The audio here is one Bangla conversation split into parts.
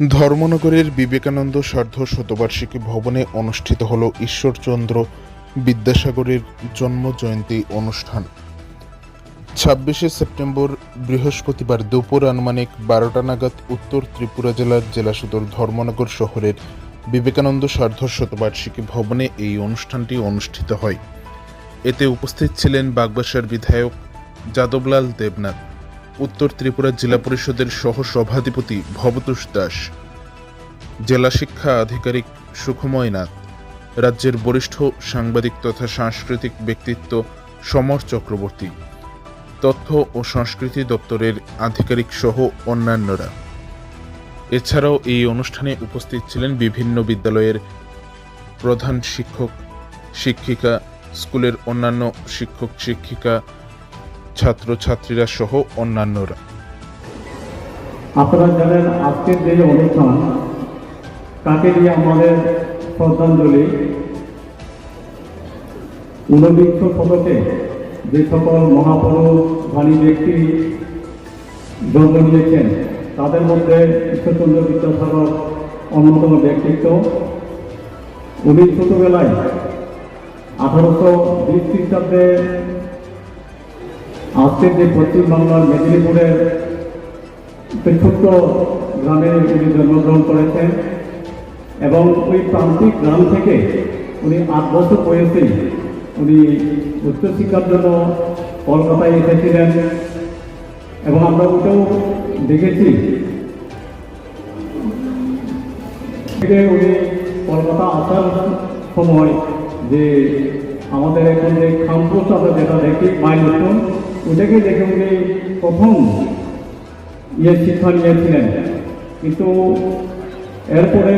ধর্মনগরের বিবেকানন্দ সার্ধ শতবার্ষিকী ভবনে অনুষ্ঠিত হল ঈশ্বরচন্দ্র বিদ্যাসাগরের জন্ম জয়ন্তী অনুষ্ঠান। ছাব্বিশে সেপ্টেম্বর বৃহস্পতিবার দুপুর আনুমানিক বারোটা নাগাদ উত্তর ত্রিপুরা জেলার জেলা সদর ধর্মনগর শহরের বিবেকানন্দ সার্ধ শতবার্ষিকী ভবনে এই অনুষ্ঠানটি অনুষ্ঠিত হয়। এতে উপস্থিত ছিলেন বাগবাসার বিধায়ক যাদবলাল দেবনাথ উত্তর ত্রিপুরা জেলা পরিষদের সহ সভাধিপতি ভবতোষ দাস। জেলা শিক্ষা আধিকারিক সুখময় নাথ। রাজ্যের বরিষ্ঠ সাংবাদিক তথা সাংস্কৃতিক ব্যক্তিত্ব সমর চক্রবর্তী। তথ্য ও সংস্কৃতি দপ্তরের আধিকারিক সহ অন্যান্যরা। এছাড়াও এই অনুষ্ঠানে উপস্থিত ছিলেন বিভিন্ন বিদ্যালয়ের প্রধান শিক্ষক, শিক্ষিকা, স্কুলের অন্যান্য শিক্ষক, শিক্ষিকা ছাত্রছাত্রীরা সহ অন্যান্যরা। আপনারা জানেন, আজকের যে অনুষ্ঠান তাকে নিয়ে আমাদের শ্রদ্ধাঞ্জলি? ঊনবিংশ শতকে যে সকল মহাপুরুষ ধনী ব্যক্তি জন্ম নিয়েছেন, তাদের মধ্যে ঈশ্বরচন্দ্র বিদ্যাসাগর অন্যতম ব্যক্তিত্ব। উনি ছোটবেলায় আঠারোশো বিশ খ্রিস্টাব্দে আজকের যে পশ্চিমবাংলার মেদিনীপুরের একটি ছোট্ট গ্রামে উনি জন্মগ্রহণ করেছেন এবং ওই প্রান্তিক গ্রাম থেকে উনি আট বছর বয়সেই উনি উচ্চশিক্ষার জন্য কলকাতায় এসেছিলেন। এবং আমরা ওটাও দেখেছি। উনি কলকাতা আসার সময় যে আমাদের এখন যে খামপ্রসাদ যেটা দেখি, মাইলস্টোন ওটাকে দেখে উনি প্রথম ইয়ে শিক্ষা নিয়েছিলেন? কিন্তু এরপরে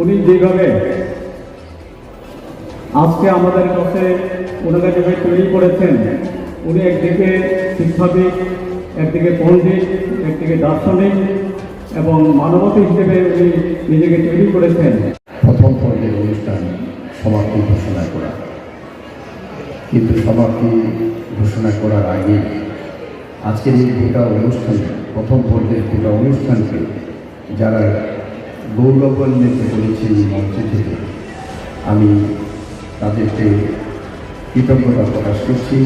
উনি যেভাবে আজকে আমাদের কাছে ওনাকে যেভাবে তৈরি করেছেন, উনি একদিকে শিক্ষাবিদ, একদিকে পণ্ডিত, একদিকে দার্শনিক এবং মানবতী হিসেবে উনি নিজেকে তৈরি করেছেন। প্রথম পর্যায়ের অনুষ্ঠান সমাপ্তি ঘোষণা করা। কিন্তু সমাপ্তি ঘোষণা করার আগে আজকের এই গোটা অনুষ্ঠান, প্রথম পর্যায়ের গোটা অনুষ্ঠানকে যারা গৌরবান্বিত করেছে এই মঞ্চে থেকে, আমি তাদেরকে কৃতজ্ঞতা প্রকাশ করছি।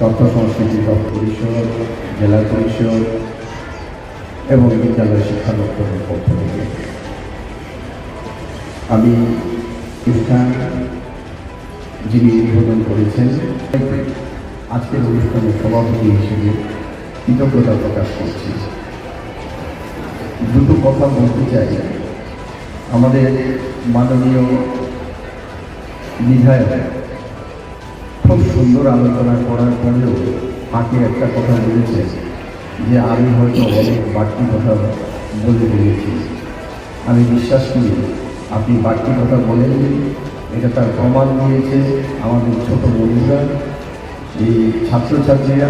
তথ্য সংস্কৃতি পরিষদ, জেলা পরিষদ এবং বিদ্যালয় শিক্ষা দপ্তরের পক্ষ থেকে। আমি অনুষ্ঠান যিনি উদ্বোধন করেছেন, আজকের অনুষ্ঠানের সভাপতি হিসেবে কৃতজ্ঞতা প্রকাশ করছি। দুটো কথা বলতে চাই। আমাদের মাননীয় বিধায়ক খুব সুন্দর আলোচনা করার পরেও তাকে একটা কথা বলেছে যে আমি হয়তো অনেক বাড়তি কথা বলে ফেলেছি। আমি বিশ্বাস করি আপনি বাড়তি কথা বলেননি। এটা তার প্রমাণ দিয়েছে আমাদের ছোট বন্ধুরা, এই ছাত্রছাত্রীরা।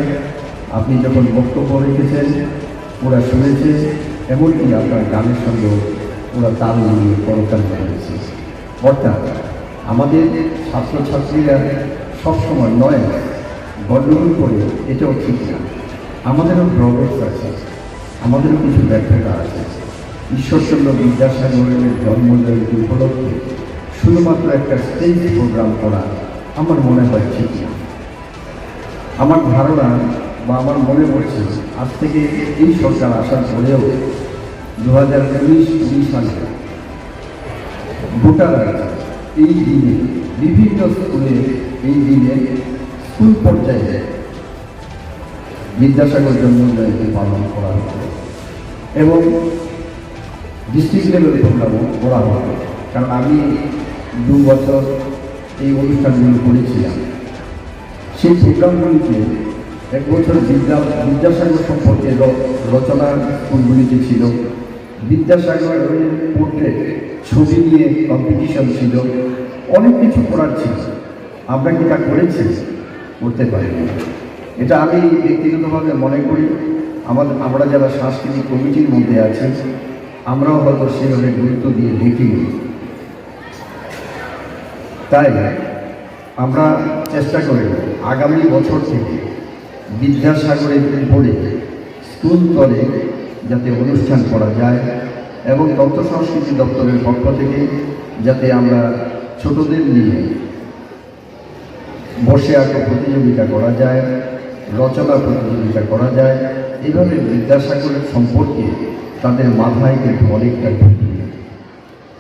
আপনি যখন বক্তব্য রেখেছেন, ওরা শুনেছে, এমনকি আপনার গানের সঙ্গেও ওরা তাল মিলিয়ে করতাল করেছে অর্থাৎ আমাদের ছাত্রছাত্রীরা সবসময় নয় গণ্ডগোল করে, এটাও ঠিক না। আমাদেরও ড্রবেক্স আছে, আমাদেরও কিছু ব্যর্থতা আছে। ঈশ্বরচন্দ্র বিদ্যাসাগরের জন্মজয়ন্তী উপলক্ষে শুধুমাত্র একটা স্টেজ প্রোগ্রাম করা আমার মনে হয় ঠিক না। আমার ধারণা বা আমার মনে পড়ছে, আজ থেকে এই সরকার আসার পরেও দু হাজার উনিশ কুড়ি সালে ভোটাররা এই দিনে, বিভিন্ন স্কুলে এই দিনে স্কুল পর্যায়ে বিদ্যাসাগর জন্মজয়ন্তী পালন করা হতো এবং ডিস্ট্রিক্ট লেভেলে প্রোগ্রামও করা হতো। কারণ আমি দু বছর এই অনুষ্ঠানগুলো করেছিলাম। সেই প্রোগ্রামগুলিতে এক বছর বিদ্যা বিদ্যাসাগর সম্পর্কে রচনা স্কুলগুলিতে ছিল। বিদ্যাসাগরের পোর্ট্রেট ছবি নিয়ে কম্পিটিশন ছিল। অনেক কিছু করার ছিল। আমরা কি তা করেছি? করতে পারিনি। এটা আমি ব্যক্তিগতভাবে মনে করি, আমাদের, আমরা যারা সাংস্কৃতিক কমিটির মধ্যে আছি, আমরাও হয়তো সেভাবে গুরুত্ব দিয়ে দেখিনি। তাই আমরা চেষ্টা করি আগামী বছর থেকে বিদ্যাসাগরের উপরে স্কুল স্তরে যাতে অনুষ্ঠান করা যায় এবং তথ্য সংস্কৃতি দপ্তরের পক্ষ থেকে যাতে আমরা ছোটদের নিয়ে বসে আঁকো প্রতিযোগিতা করা যায়, রচনা প্রতিযোগিতা করা যায়। এইভাবে বিদ্যাসাগরের সম্পর্কে তাদের মাথায় কিন্তু অনেকটা ঢুকে